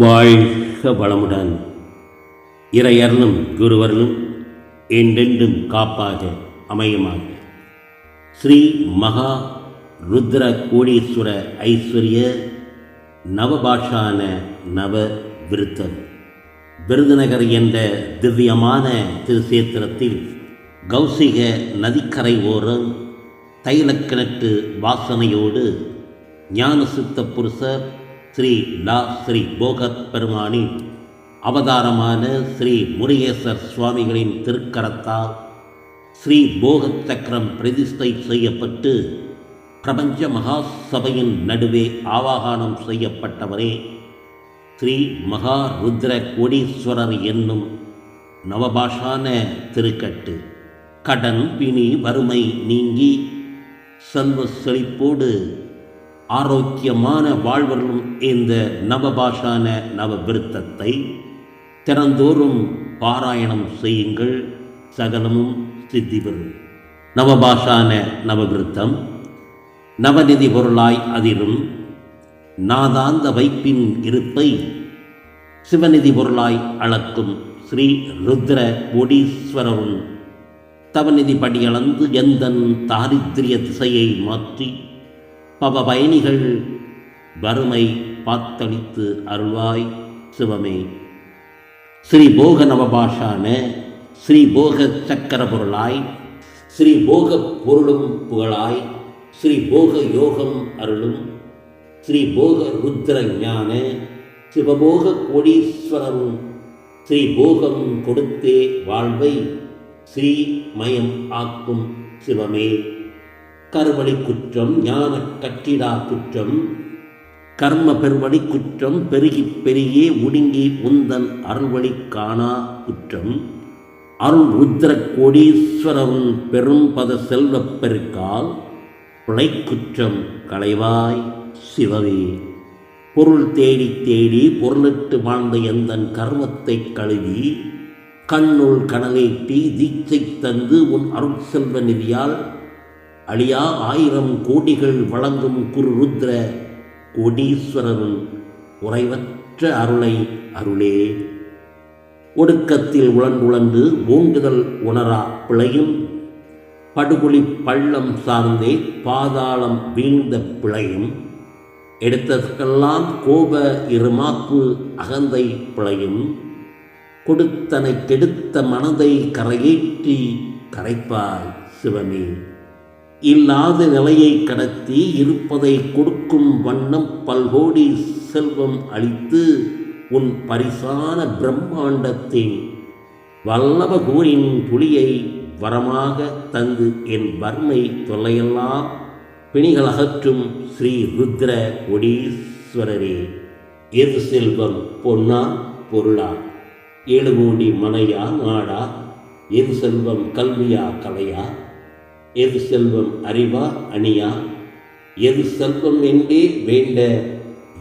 வாழ்க வளமுடன். இறையர்களும் குருவர்களும் என்றென்றும் காப்பாக அமையுமாக. ஸ்ரீ மகா ருத்ர கோடீஸ்வர ஐஸ்வர்ய நவபாஷான நவ விருத்தம் விருதுநகர் என்ற திவ்யமான திருசேத்திரத்தில் கௌசிக நதிக்கரை ஓரம் தைலக்கிணற்று வாசனையோடு ஞானசித்த புருஷர் ஸ்ரீ லா ஸ்ரீ போகத் பெருமானின் அவதாரமான ஸ்ரீ முருகேசர் சுவாமிகளின் திருக்கரத்தால் ஸ்ரீ போகத் சக்கரம் பிரதிஷ்டை செய்யப்பட்டு பிரபஞ்ச மகா சபையின் நடுவே ஆவாகனம் செய்யப்பட்டவரே ஸ்ரீ மகா ருத்ர கோடீஸ்வரர் என்னும் நவபாஷான திருக்கட்டு. கடன் பிணி வறுமை நீங்கி செல்வ செழிப்போடு ஆரோக்கியமான வாழ்வர்களும் இந்த நவபாஷான நவ விருத்தத்தை திறந்தோறும் பாராயணம் செய்யுங்கள். சகலமும் சித்தி பெறும். நவபாஷான நவவிருத்தம் நவநிதி பொருளாய் அதிலும் நாதாந்த வைப்பின் இருப்பை சிவநிதி பொருளாய் அளக்கும் ஸ்ரீ ருத்ர கோடீஸ்வரரும். தவநிதி படியளந்து எந்தன் தாரித்திரிய திசையை மாற்றி பவ பயணிகள் வறுமை பாத்தளித்து அருள்வாய் சிவமே. ஸ்ரீ போக நவபாஷான ஸ்ரீ போக சக்கர பொருளாய் ஸ்ரீ போக பொருளும் புகழாய் ஸ்ரீ போக யோகம் அருளும் ஸ்ரீ போக ருத்ர ஞான சிவபோக கோடீஸ்வரரும் ஸ்ரீ போகம் கொடுத்தே வாழ்வை ஸ்ரீ மயம் ஆக்கும் சிவமே. கருவழி குற்றம் ஞான கட்டிடா குற்றம் கர்ம பெருவழி குற்றம் பெருகி பெருகி ஒடுங்கி உந்தன் அருள்வழி காணா குற்றம் அருள் ருத்ர கோடீஸ்வரன் பெரும் பத செல்வப் பெருக்கால் குற்றம் களைவாய் சிவவே. பொருள் தேடி தேடி பொருளிட்டு வாழ்ந்த எந்தன் கர்மத்தை கழுவி கண்ணுள் கடலேட்டி தீட்சை தந்து உன் அருட்செல்வ நிதியால் அழியா ஆயிரம் கோடிகள் வழங்கும் குரு ருத்ர கோடீஸ்வரரும் உறைவற்ற அருளை அருளே. ஒடுக்கத்தில் உழந்துழந்து ஓங்குதல் உணரா பிழையும் படுகொலி பள்ளம் சார்ந்தே பாதாளம் வீழ்ந்த பிழையும் எடுத்ததற்கெல்லாம் கோப இருமாப்பு அகந்தை பிழையும் கொடுத்தனை கெடுத்த மனதை கரையேற்றி கரைப்பாய் சிவமே. இல்லாத நிலையை கடத்தி இருப்பதை கொடுக்கும் வண்ணம் பல்கோடி செல்வம் அளித்து உன் பரிசான பிரம்மாண்டத்தின் வல்லபகூரின் புலியை வரமாக தந்து என் வர்மை தொல்லையெல்லாம் பிணிகள் அகற்றும் ஸ்ரீ ருத்ர ஒடீஸ்வரரே எது செல்வம் பொன்னா பொருளா? ஏழு கோடி மனையா நாடா? எது செல்வம் கல்வியா கலையா? எது செல்வம் அறிவா அணியா? எது செல்வம் என்றே வேண்ட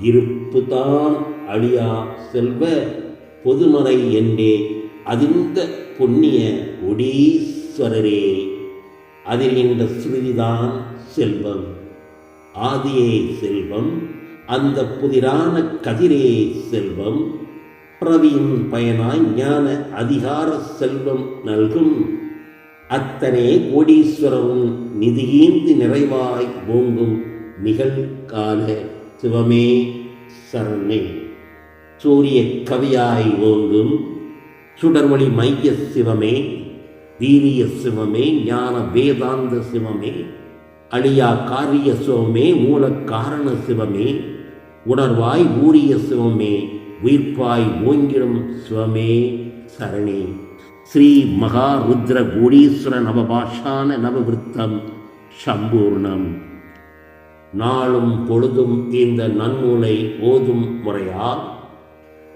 இருப்பு தான் அழியா செல்வ பொதுமறை என்றே அதிர்ந்த புண்ணிய ஒடீஸ்வரரே அதிர்கின்ற இந்த ஸ்ருதிதான் செல்வம். ஆதியே செல்வம். அந்த புதிரான கதிரே செல்வம். பிரவியின் பயனாய் ஞான அதிகார செல்வம் நல்கும். அத்தனை கோடீஸ்வரரும் நிதியீந்து நிறைவாய் ஓங்கும் நிகழ்கால சிவமே சரணே. சூரிய கவியாய் ஓங்கும் சுடர்வழி மைய சிவமே வீரிய சிவமே ஞான வேதாந்த சிவமே அழியா காரிய சிவமே மூல காரண சிவமே உணர்வாய் ஊரிய சிவமே உயிர்ப்பாய் ஓங்கிடும் சிவமே சரணே. ஸ்ரீ மகா ருத்ர கோடீஸ்வர நவபாஷான நவவிருத்தம் சம்பூர்ணம். நாளும் பொழுதும் இந்த நன்னூலை ஓதும் முறையால்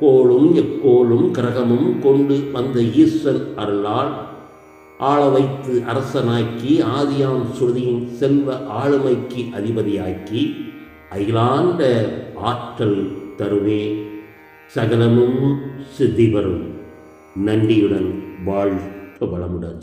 கோளும் எக்கோளும் கிரகமும் கொண்டு வந்த ஈஸ்வர் அருளால் ஆள வைத்து அரசனாக்கி ஆதியாம் சுருதியின் செல்வ ஆளுமைக்கு அதிபதியாக்கி அகிலாண்ட ஆற்றல் தருவே. சகலமும் சித்தி வரும் நன்றியுடன் வாழ்க வளமுடன்.